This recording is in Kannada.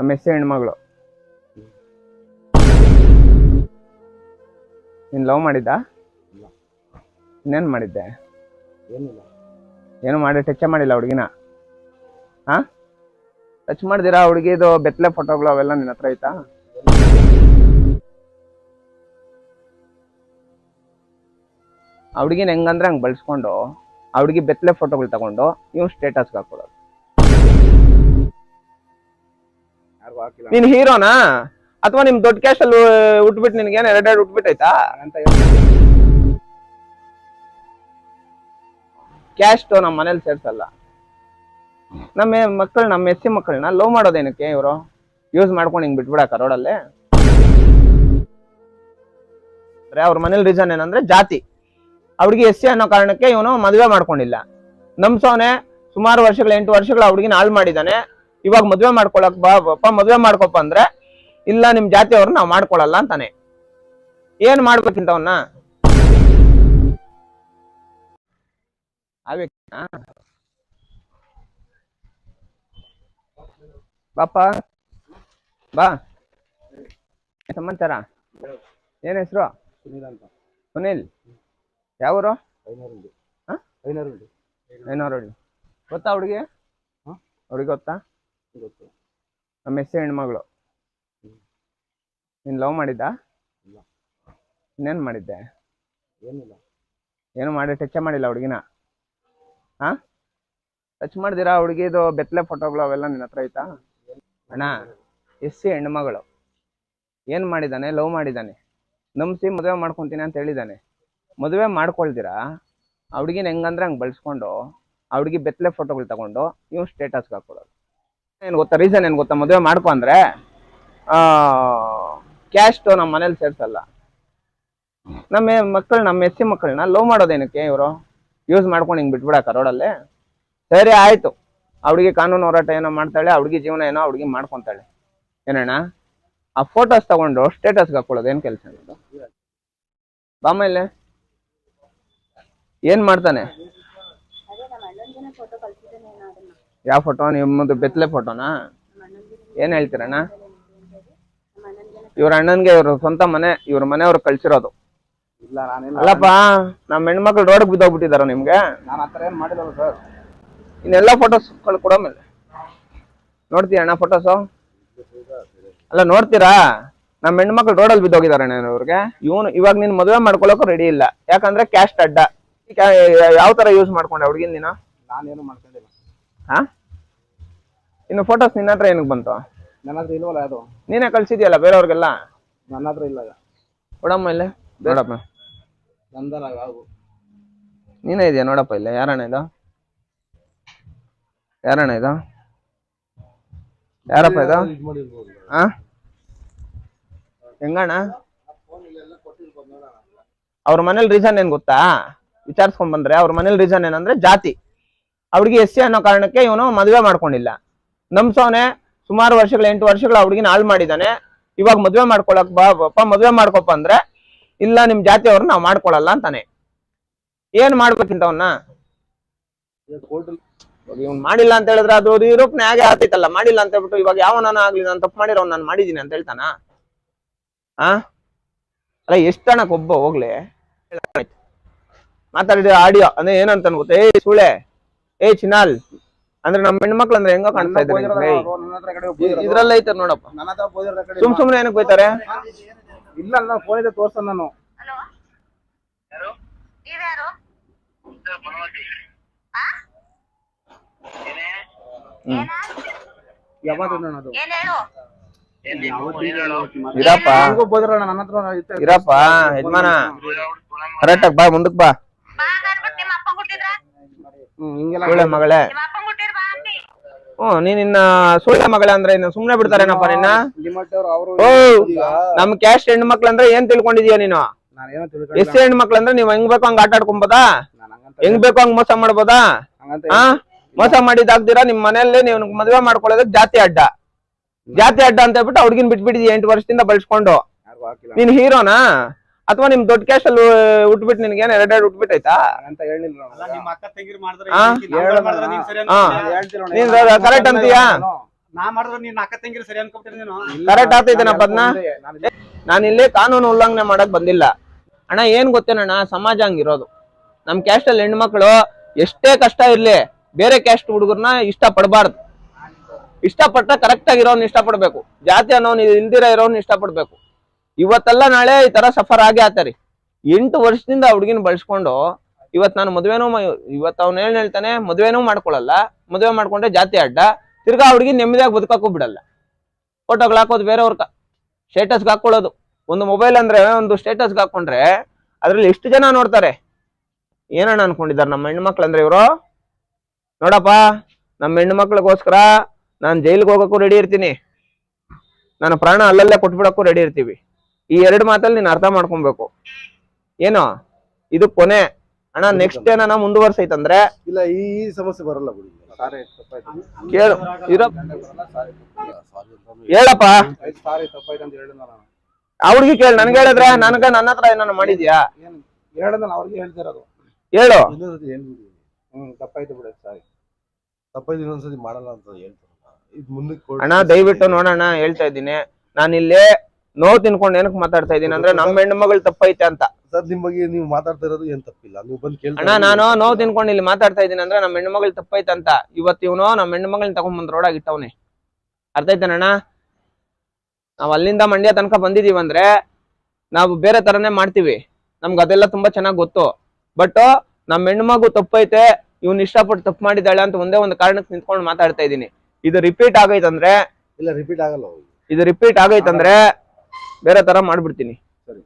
ನಮ್ಮ ಎಸ್ ಹೆಣ್ಮಗಳು. ನೀನ್ ಲವ್ ಮಾಡಿದ್ದ? ಇನ್ನೇನು ಇನ್ನೇನ್ ಮಾಡಿದ್ದೆ? ಏನಿಲ್ಲ. ಏನು ಮಾಡಿ ಟಚ್ ಮಾಡಿಲ್ಲ ಹುಡುಗಿನ? ಹಾಂ ಟಚ್ ಮಾಡಿದಿರಾ ಹುಡುಗಿದು ಬೆತ್ತಲೆ ಫೋಟೋಗಳು ಅವೆಲ್ಲ ನಿನ್ನ ಹತ್ರ ಐತಾ ಆ ಹುಡುಗಿನ ಹೆಂಗಂದ್ರೆ ಹಂಗೆ ಬಳಸ್ಕೊಂಡು ಆ ಹುಡುಗಿ ಬೆತ್ತಲೆ ಫೋಟೋಗಳು ತಗೊಂಡು ನೀವು ಸ್ಟೇಟಸ್ಗೆ ಹಾಕೊಳ್ಳೋದು ನೀನ್ ಹೀರೋನಾ? ಅಥವಾ ನಿಮ್ ದೊಡ್ಡ ಕ್ಯಾಶ್ ಅಲ್ಲಿ ಉಟ್ಬಿಟ್ಟು ನಿನ್ಗೇನ್ ಎರಡೆರಡು ಉಟ್ಬಿಟ್ಟೈತಾ ಅಂತ ಕ್ಯಾಶ್ ನಮ್ಮ ಮನೇಲಿ ಸೇರ್ಸಲ್ಲ. ನಮ್ಮ ಮಕ್ಕಳು ನಮ್ಮ ಎಸ್ ಸಿ ಮಕ್ಕಳನ್ನ ಲವ್ ಮಾಡೋದೇನಕ್ಕೆ ಇವರು? ಯೂಸ್ ಮಾಡ್ಕೊಂಡು ಹಿಂಗ್ ಬಿಟ್ಬಿಡಾಕ ರೋಡಲ್ಲಿ ಅವ್ರ ಮನೇಲಿ ರೀಸನ್ ಏನಂದ್ರೆ ಜಾತಿ. ಅವ್ರಿಗೆ ಎಸ್ ಸಿ ಅನ್ನೋ ಕಾರಣಕ್ಕೆ ಇವನು ಮದುವೆ ಮಾಡ್ಕೊಂಡಿಲ್ಲ. ನಮ್ಸೋನೆ ಸುಮಾರು ವರ್ಷಗಳ ಎಂಟು ವರ್ಷಗಳ ಹುಡುಗಿನ ಹಾಳು ಮಾಡಿದಾನೆ. ಇವಾಗ ಮದ್ವೆ ಮಾಡ್ಕೊಳಕ್ ಬಾ ಮದ್ವೆ ಮದುವೆ ಮಾಡ್ಕೊಪ್ಪ ಅಂದ್ರೆ ಇಲ್ಲ ನಿಮ್ ಜಾತಿಯವ್ರು ನಾವ್ ಮಾಡ್ಕೊಳಲ್ಲ ಅಂತಾನೆ. ಏನ್ ಮಾಡ್ಬೇಕಿಂತವನ್ನ? ಬಾಪ ಬಾ. ಸಮಾಚಾರ? ಏನ್ ಹೆಸರು? ಸುನೀಲ್. ಯಾವೂರು? ಐನೂರು ಏನೋರಳ್ಳಿ ಗೊತ್ತಾ ಹುಡುಗಿ? ಹುಡುಗಿ ಗೊತ್ತಾ? ಗೊತ್ತು. ನಮ್ಮ ಹೆಣ್ಮಗಳು. ನೀನ್ ಲವ್ ಮಾಡಿದ್ದ? ಇಲ್ಲ. ಇನ್ನೇನ್ ಮಾಡಿದ್ದೆ? ಏನಿಲ್ಲ. ಏನು ಮಾಡಿ ಟಚ್ ಮಾಡಿಲ್ಲ ಹುಡುಗಿನ? ಹಾಂ ಟಚ್ ಮಾಡಿದಿರಾ ಹುಡುಗಿದು ಬೆತ್ತಲೆ ಫೋಟೋಗಳು ಅವೆಲ್ಲ ನಿನ್ನ ಹತ್ರ ಐತಾ ಅಣ್ಣ ಎಸ್ ಸಿ ಹೆಣ್ಮಗಳು. ಏನ್ ಮಾಡಿದಾನೆ? ಲವ್ ಮಾಡಿದಾನೆ. ನಂಬಿಸಿ ಮದುವೆ ಮಾಡ್ಕೊತೀನಿ ಅಂತ ಹೇಳಿದಾನೆ. ಮದುವೆ ಮಾಡ್ಕೊಳ್ದಿರಾ? ಆ ಹುಡುಗಿನ ಹೆಂಗಂದ್ರೆ ಹಂಗೆ ಬಳಸ್ಕೊಂಡು ಆ ಹುಡುಗಿ ಬೆತ್ತಲೆ ಫೋಟೋಗಳು ತಗೊಂಡು ನೀವು ಸ್ಟೇಟಸ್ಗೆ ಹಾಕೊಳ್ಳೋದು ಏನು ಗೊತ್ತಾ ರೀಸನ್ ಏನು ಗೊತ್ತಾ? ಮದುವೆ ಮಾಡ್ಕೊ ಅಂದ್ರೆ ಕ್ಯಾಸ್ಟು ನಮ್ಮ ಮನೇಲಿ ಸೇರ್ಸಲ್ಲ. ನಮ್ಮ ಮಕ್ಕಳು ನಮ್ಮ ಎಸ್ ಸಿ ಮಕ್ಕಳನ್ನ ಲವ್ ಮಾಡೋದೇನಕ್ಕೆ ಇವರು? ಯೂಸ್ ಮಾಡ್ಕೊಂಡು ಹಿಂಗೆ ಬಿಟ್ಬಿಡಾಕ ರೋಡಲ್ಲಿ ಸರಿ, ಆಯ್ತು. ಅವಳಿಗೆ ಕಾನೂನು ಹೋರಾಟ ಏನೋ ಮಾಡ್ತಾಳೆ ಹುಡುಗಿ ಜೀವನ ಏನೋ ಅವಳಿಗೆ ಮಾಡ್ಕೊತಾಳೆ ಮಾಡ್ಕೊಂತಾಳೆ. ಏನಣ್ಣ? ಆ ಫೋಟೋಸ್ ತಗೊಂಡು ಸ್ಟೇಟಸ್ಗೆ ಹಾಕೊಳ್ಳೋದು ಏನು ಕೆಲಸ ಅನ್ನೋದು? ಬಾಮ ಇಲ್ಲೇ? ಏನ್ ಮಾಡ್ತಾನೆ? ಯಾವ ಫೋಟೋ ನಿಮ್ಮದು ಬೆತ್ತಲೆ ಫೋಟೋನಾ ಏನ್ ಹೇಳ್ತೀರಣ್ಣ? ಇವ್ರ ಅಣ್ಣನ್ಗೆ ಇವ್ರ ಸ್ವಂತ ಮನೆ ಇವ್ರ ಮನೆಯವ್ರು ಕಳ್ಸಿರೋದು. ಅಲ್ಲಪ್ಪ ನಮ್ಮ ಹೆಣ್ಮಕ್ಳು ರೋಡ್ ಬಿದ್ದೋಗ್ಬಿಟ್ಟಿದಾರ ನಿಮ್ಗೆ? ಇನ್ನೆಲ್ಲ ಫೋಟೋಸ್ ಕೊಡೋ ಮೇಲೆ ನೋಡ್ತೀಯ ಅಣ್ಣ ಫೋಟೋಸು ಅಲ್ಲ ನೋಡ್ತೀರಾ? ನಮ್ಮ ಹೆಣ್ಮಕ್ಳು ರೋಡಲ್ಲಿ ಬಿದ್ದೋಗಿದಾರೆ ಅಣ್ಣ ಇವ್ರಿಗೆ. ಇವನು ಇವಾಗ ನೀನ್ ಮದುವೆ ಮಾಡ್ಕೊಳಕ್ಕೂ ರೆಡಿ ಇಲ್ಲ. ಯಾಕಂದ್ರೆ ಕ್ಯಾಶ್ ಅಡ್ಡ. ಯಾವ ತರ ಯೂಸ್ ಮಾಡ್ಕೊಂಡೆ ಹುಡುಗಿನ ನೀನು? ನಾನೇನು ಮಾಡ್ಕೊಂಡಿಲ್ಲ ಹಾ? ಇನ್ನು ಫೋಟೋಸ್ ನಿನ್ನ ಹತ್ರ ಏನಕ್ಕೆ ಬಂತು? ನನ್ನ ಹತ್ರ ಇಲ್ವಲ್ಲ ಅದು? ನೀನೇ ಕಳ್ಸಿದ್ಯಲ್ಲ ಬೇರೆಯವ್ರಿಗೆಲ್ಲ? ನನ್ನ ಹತ್ರ ಇಲ್ಲ ನೋಡಮ್ಮ ಇಲ್ಲ. ನೋಡಪ್ಪ ನಂದಲ್ಲ ನೀನೇ ಇದೆಯಾ ನೋಡಪ್ಪ ಇಲ್ಲ? ಯಾರಣ್ಣ ಇದು? ಯಾರಣ್ಣ ಇದು? ಯಾರಪ್ಪ ಇದು? ಆ? ಹೆಂಗಣ್ಣ? ಅವ್ರ ಮನೇಲಿ ರೀಸನ್ ಏನ್ ಗೊತ್ತಾ? ವಿಚಾರಿಸ್ಕೊಂಡ್ ಬಂದ್ರೆ ಅವ್ರ ಮನೇಲಿ ರೀಸನ್ ಏನಂದ್ರೆ ಜಾತಿ. ಅವ್ರಿಗೆ ಎಸ್ ಸಿ ಅನ್ನೋ ಕಾರಣಕ್ಕೆ ಇವನು ಮದುವೆ ಮಾಡ್ಕೊಂಡಿಲ್ಲ. ನಮ್ಸೋನೆ ಸುಮಾರು ವರ್ಷಗಳ, ಎಂಟು ವರ್ಷಗಳ ಹುಡುಗಿನ ಹಾಳು ಮಾಡಿದಾನೆ. ಇವಾಗ ಮದುವೆ ಮಾಡ್ಕೊಳಕ್ ಬಾಪ್ಪ ಮದುವೆ ಮಾಡ್ಕೊಪ್ಪ ಅಂದ್ರೆ, ಇಲ್ಲ, ನಿಮ್ ಜಾತಿಯವ್ರನ್ನ ನಾವು ಮಾಡ್ಕೊಳಲ್ಲ ಅಂತಾನೆ. ಏನ್ ಮಾಡ್ಬೇಕಿಂತವನ್ನ ಇವ್ನು ಮಾಡಿಲ್ಲ ಅಂತ ಹೇಳಿದ್ರೆ ಅದು ಯುರೋಪ್ನ ಹೇಗೆ ಆಗ್ತೈತಲ್ಲ, ಮಾಡಿಲ್ಲ ಅಂತ ಹೇಳ್ಬಿಟ್ಟು ಇವಾಗ ಯಾವನಾನ ಆಗ್ಲಿ, ನಾನು ತಪ್ಪು ಮಾಡಿರೋ ನಾನು ಮಾಡಿದ್ದೀನಿ ಅಂತ ಹೇಳ್ತಾನ? ಆ? ಅಲ್ಲ ಎಷ್ಟಣಕ್ ಒಬ್ಬ ಹೋಗ್ಲಿ? ಮಾತಾಡಿದ ಆಡಿಯೋ, ಅಂದ್ರೆ ಏನಂತ ಗೊತ್ತೇ? ಸುಳೆ ಏ ಚಿನಾಲ್ ಅಂದ್ರೆ ನಮ್ಮ ಹೆಣ್ಮಕ್ಳು ಅಂದ್ರೆ ಹೆಂಗೋ ಕಾಣಿಸ್ತಾ ಇದ್ದಾರೆ. ಇದ್ರಲ್ಲ ಐತೆ ನೋಡಪ್ಪ. ಸುಮ್ ಸುಮ್ನೆ ಏನಕ್ಕೆ ಬೈತಾರೆ ಇಲ್ಲ ಅಲ್ಲ ಫೋನ್ ಇದೆ ತೋರ್ಸ ನಾನು. ಇರಪ್ಪ. ಇರಪ್ಪ ಯಜಮಾನ. ಕರೆಕ್ಟಾಗಿ ಬಾ ಮುಂದಕ್ ಬಾ ಬಾ ಅನ್ಬಿಟ್ಟು ನಿಮ್ಮ ಅಪ್ಪ ಕೊಟ್ಟಿದ್ರ ಹ್ಮ್, ಹಿಂಗೆಲ್ಲ ಮಗಳೇ. ಹ್ಮ್ ನೀನ್ ಇನ್ನ ಸುಳ್ಳೆ ಮಗಳ ಅಂದ್ರೆ ಇನ್ನು ಸುಮ್ನೆ ಬಿಡ್ತಾರೇನಪ್ಪ ನಿನ್ನ? ಲಿಮಿಟ್ ಅವರು ಓ ನಮ್ ಕ್ಯಾಸ್ಟ್ ಹೆಣ್ಮಕ್ಳು ಅಂದ್ರೆ ಏನ್ ತಿಳ್ಕೊಂಡಿದೀಯ ನೀನು? ನಾನೇನೋ ಎಸ್ ಹೆಣ್ಣು ಹೆಣ್ಮಕ್ಳು ಅಂದ್ರೆ ನೀವ್ ಹೆಂಗ್ ಬೇಕೋ ಹಂಗ ಆಟ ಆಡ್ಕೊಂಬೋದಾ ನಾನು ಹಂಗಂತ ಹೆಂಗ್ ಬೇಕೋ ಹಂಗ್ ಮೋಸ ಮಾಡ್ಬೋದಾ? ಹಾ? ಆ ಮೋಸ ಮಾಡಿದಾಗ್ದಿರಾ ನಿಮ್ ಮನೆಯಲ್ಲೇ ನೀವು ಮದ್ವೆ ಮಾಡ್ಕೊಳ್ಳೋದಕ್ ಜಾತಿ ಅಡ್ಡ. ಜಾತಿ ಅಡ್ಡ ಅಂತ ಹೇಳ್ಬಿಟ್ಟು ಹುಡ್ಗಿನ್ ಬಿಟ್ಬಿಟ್ಟಿದ್ಯ ಎಂಟು ವರ್ಷದಿಂದ ಬಳಸ್ಕೊಂಡು? ಯಾರಿಗೂ ಹಾಕಿಲ್ಲ. ನೀನ್ ಹೀರೋನಾ? ಅಥವಾ ನಿಮ್ ದೊಡ್ಡ ಕ್ಯಾಶ್ ಅಲ್ಲಿ ಉಟ್ಬಿಟ್ಟು ನಿನ್ಗೆ ಏನ್ ಎರಡ್ ಉಟ್ಬಿಟ್ಟೈತಾ ಅಂತ ಹೇಳಿಲ್ಲ ಅಂತ ಮಾಡಿದ್ರೆ ನೀನ್ ಕರೆಕ್ಟ್ ಅಂತೀಯಾ? ಕರೆಕ್ಟ್ ಆಗ್ತೈತೇನಪ್ಪ ಅದನ್ನ ನಾನು ಇಲ್ಲಿ ಕಾನೂನು ಉಲ್ಲಂಘನೆ ಮಾಡಕ್ ಬಂದಿಲ್ಲ. ಅಣ್ಣ ಏನ್ ಗೊತ್ತೇನಣ್ಣ? ಸಮಾಜ ಹಂಗಿರೋದು. ನಮ್ ಕ್ಯಾಸ್ಟ್ ಅಲ್ಲಿ ಹೆಣ್ಮಕ್ಳು ಎಷ್ಟೇ ಕಷ್ಟ ಇರ್ಲಿ ಬೇರೆ ಕ್ಯಾಸ್ಟ್ ಹುಡುಗರ್ನ ಇಷ್ಟ ಪಡಬಾರ್ದು ಇಷ್ಟಪಟ್ಟ ಕರೆಕ್ಟ್ ಆಗಿರೋನ್ ಇಷ್ಟಪಡ್ಬೇಕು. ಜಾತಿ ಅನ್ನೋನ್ ಇಲ್ದಿರ ಇರೋನ್ ಇಷ್ಟಪಡ್ಬೇಕು. ಇವತ್ತಲ್ಲ ನಾಳೆ ಈ ತರ ಸಫರ್ ಆಗಿ ಆತರಿ. ಎಂಟು ವರ್ಷದಿಂದ ಹುಡುಗಿನ ಬಳಸ್ಕೊಂಡು ಇವತ್ ನಾನು ಮದ್ವೆನೂ ಇವತ್ ಅವ್ನ ಏನ್ ಹೇಳ್ತಾನೆ, ಮದುವೆನೂ ಮಾಡ್ಕೊಳಲ್ಲ. ಮದುವೆ ಮಾಡ್ಕೊಂಡ್ರೆ ಜಾತಿ ಅಡ್ಡ. ತಿರ್ಗಾ ಹುಡುಗಿ ನೆಮ್ಮದಿಯಾಗಿ ಬದುಕಕ್ಕೂ ಬಿಡಲ್ಲ. ಫೋಟೋಗಳು ಹಾಕೋದು ಬೇರೆಯವ್ರ ಸ್ಟೇಟಸ್ಗೆ ಹಾಕೊಳ್ಳೋದು. ಒಂದು ಮೊಬೈಲ್ ಅಂದ್ರೆ ಒಂದು ಸ್ಟೇಟಸ್ಗೆ ಹಾಕೊಂಡ್ರೆ ಅದ್ರಲ್ಲಿ ಎಷ್ಟು ಜನ ನೋಡ್ತಾರೆ? ಏನಣ್ಣ ಅನ್ಕೊಂಡಿದ್ದಾರೆ ನಮ್ಮ ಹೆಣ್ಮಕ್ಳು ಅಂದ್ರೆ ಇವರು? ನೋಡಪ್ಪ, ನಮ್ಮ ಹೆಣ್ಮಕ್ಳಿಗೋಸ್ಕರ ನಾನು ಜೈಲಿಗೆ ಹೋಗೋಕ್ಕೂ ರೆಡಿ ಇರ್ತೀನಿ. ನಾನು ಪ್ರಾಣ ಅಲ್ಲಲ್ಲೇ ಕೊಟ್ಬಿಡಕ್ಕೂ ರೆಡಿ ಇರ್ತೀವಿ. ಈ ಎರಡು ಮಾತಲ್ಲಿ ನೀನ್ ಅರ್ಥ ಮಾಡ್ಕೊಬೇಕು. ಏನು? ಇದು ಕೊನೆ. ಅಣ್ಣ ನೆಕ್ಸ್ಟ್ ಏನಣ್ಣ ಮುಂದುವರ್ಸೈತಂದ್ರೆ? ಇಲ್ಲ ಈ ಸಮಸ್ಯೆ ಬರಲ್ಲ ಬಿಡಿ. ಕೇಳು. ಇರೋ ಹೇಳಪ್ಪ. ಅವ್ರಿಗೆ ಕೇಳಿ ನನ್ಗೆ ಹೇಳಿದ್ರೆ ನನ್ಗ ನನ್ನ ಹತ್ರ ಏನಾನ ಮಾಡಿದ್ಯಾ? ಅವ್ರಿಗೆ ಹೇಳ್ತಿರೋದು ಹೇಳು. ಹ್ಮ್ ತಪ್ಪಾಯ್ತು ಬಿಡಿ ಸಾರಿ. ತಪ್ಪಾಯ್ತು ಇನ್ನೊಂದ್ಸತಿ ಮಾಡಲ್ಲ ಅಂತ ಹೇಳ್ತಾರಲ್ಲ ಇದು ಮುಂದಕ್ಕೆ ಅಣ್ಣ ದಯವಿಟ್ಟು ನೋಡೋಣ ಹೇಳ್ತಾ ಇದ್ದೀನಿ. ನಾನು ಇಲ್ಲಿ ನೋವು ತಿನ್ಕೊಂಡು ಏನಕ್ ಮಾತಾಡ್ತಾ ಇದೀನಿ ಅಂದ್ರೆ ನಮ್ಮ ಹೆಣ್ಣು ಮಗಳು ತಪ್ಪೈತೆ ಅಂತ. ಸರ್ ನಿಮ್ ಬಗ್ಗೆ ನೀವು ಮಾತಾಡ್ತಾ ಇರೋದು ಏನ್ ತಪ್ಪಿಲ್ಲ? ನೀವು ಬಂದು ಕೇಳಿ ಅಣ್ಣ ನಾನು ನೋವು ತಿನ್ಕೊಂಡು ಇಲ್ಲಿ ಮಾತಾಡ್ತಾ ಇದೀನಿ ಅಂದ್ರೆ ನಮ್ಮ ಹೆಣ್ಣು ಮಗಳು ತಪ್ಪೈತೆ ಅಂತ. ಇವತ್ತು ಇವನು ನಮ್ಮ ಹೆಣ್ಣು ಮಗಳನ್ನ ತಗೊಂಡ್ಬಂದ್ ರೋಡಾಗಿ ಇಟ್ಟವನೆ ಅರ್ಥ ಆಯ್ತಾನಣ್ಣ? ನಾವ್ ಅಲ್ಲಿಂದ ಮಂಡ್ಯ ತನಕ ಬಂದಿದೀವಿ ಅಂದ್ರೆ ನಾವು ಬೇರೆ ತರನೇ ಮಾಡ್ತೀವಿ. ನಮ್ಗೆ ಅದೆಲ್ಲ ತುಂಬಾ ಚೆನ್ನಾಗಿ ಗೊತ್ತು. ಬಟ್ ನಮ್ಮ ಹೆಣ್ಣು ಮಗು ತಪ್ಪೈತೆ ಇವ್ನ ಇಷ್ಟಪಟ್ಟು ತಪ್ಪು ಮಾಡಿದ್ದಾಳೆ ಅಂತ ಒಂದೇ ಒಂದು ಕಾರಣಕ್ಕೆ ನಿಂತ್ಕೊಂಡು ಮಾತಾಡ್ತಾ ಇದ್ದೀನಿ ಇದು ರಿಪೀಟ್ ಆಗೈತಂದ್ರೆ ಇಲ್ಲ ರಿಪೀಟ್ ಆಗಲ್ಲ. ಇದು ರಿಪೀಟ್ ಆಗೈತಂದ್ರೆ ಬೇರೆ ತರ ಮಾಡ್ಬಿಡ್ತೀನಿ ಸರಿ.